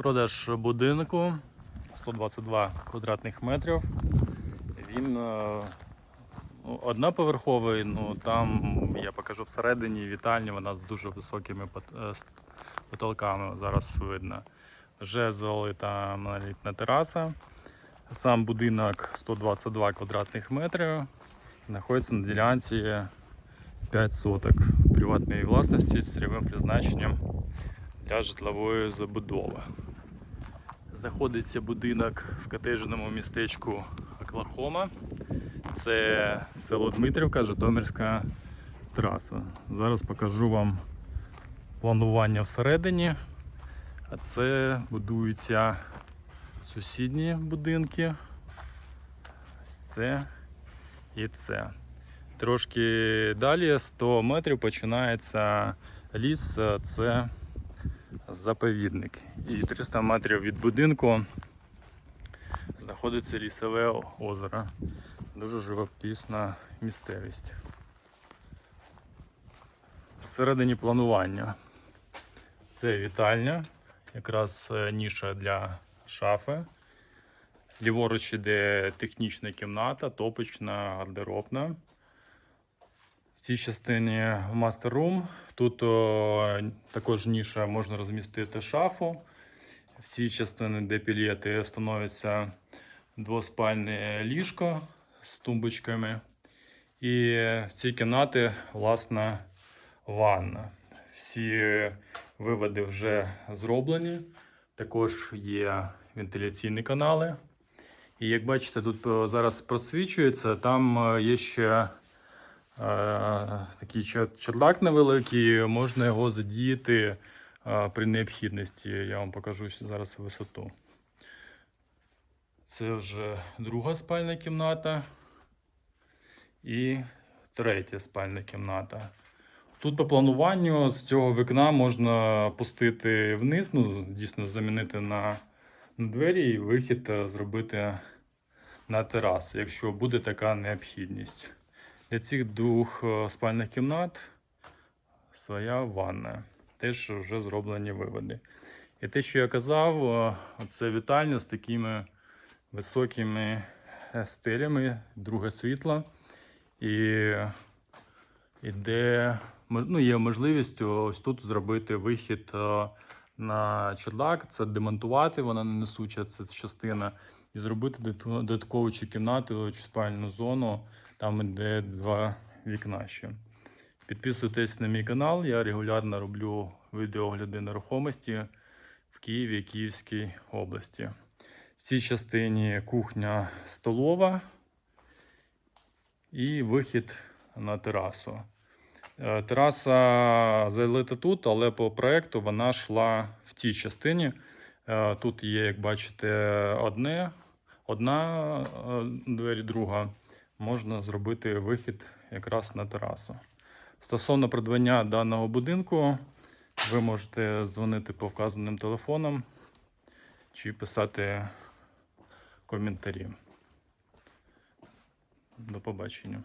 Продаж будинку 122 квадратних метрів. Він е, ну, одноповерховий, ну там я покажу всередині вітальні, вона з дуже високими е, потолками. Зараз видно. Вже залита монолітна тераса. Сам будинок 122 квадратних метрів. Знаходиться на ділянці 5 соток приватної власності з цільовим призначенням для житлової забудови. Знаходиться будинок в котеджному містечку Оклахома. Це село Дмитрівка, Житомирська траса. Зараз покажу вам планування всередині. А це будуються сусідні будинки. Ось це і це. Трошки далі 100 метрів починається ліс, це заповідник. І 300 метрів від будинку знаходиться лісове озеро. Дуже живописна місцевість. Всередині планування. Це вітальня, якраз е, ніша для шафи. Ліворуч іде технічна кімната, топочна, гардеробна. В цій частині Master Room. Тут о, також ніша можна розмістити шафу. В цій частині, де пілети, становиться двоспальне ліжко з тумбочками. І в цій кімнаті, власна, ванна. Всі виводи вже зроблені. Також є вентиляційні канали. І як бачите, тут зараз просвічується, там є ще такий чер- чердак невеликий, можна його задіяти е, при необхідності. Я вам покажу зараз висоту. Це вже друга спальна кімната і третя спальна кімната. Тут по плануванню з цього вікна можна пустити вниз, ну, дійсно замінити на, на двері і вихід е, зробити на терасу, якщо буде така необхідність. Для цих двох е, спальних кімнат своя ванна. Теж вже зроблені виводи. І те, що я казав, е, це вітальня з такими високими е, стелями, друге світло. І іде, ну, є можливість ось тут зробити вихід на чердак, це демонтувати, вона не несуча, це частина, і зробити додаткову чи кімнату, чи спальну зону, там де два вікна ще. Підписуйтесь на мій канал, я регулярно роблю відеогляди нерухомості в Києві і Київській області. В цій частині кухня столова і вихід на терасу. Е, Тераса залита тут, але по проекту вона йшла в тій частині. Е, Тут є, як бачите, одне, одна е, двері, друга. Можна зробити вихід якраз на терасу. Стосовно придбання даного будинку, ви можете дзвонити по вказаним телефонам чи писати коментарі. До побачення.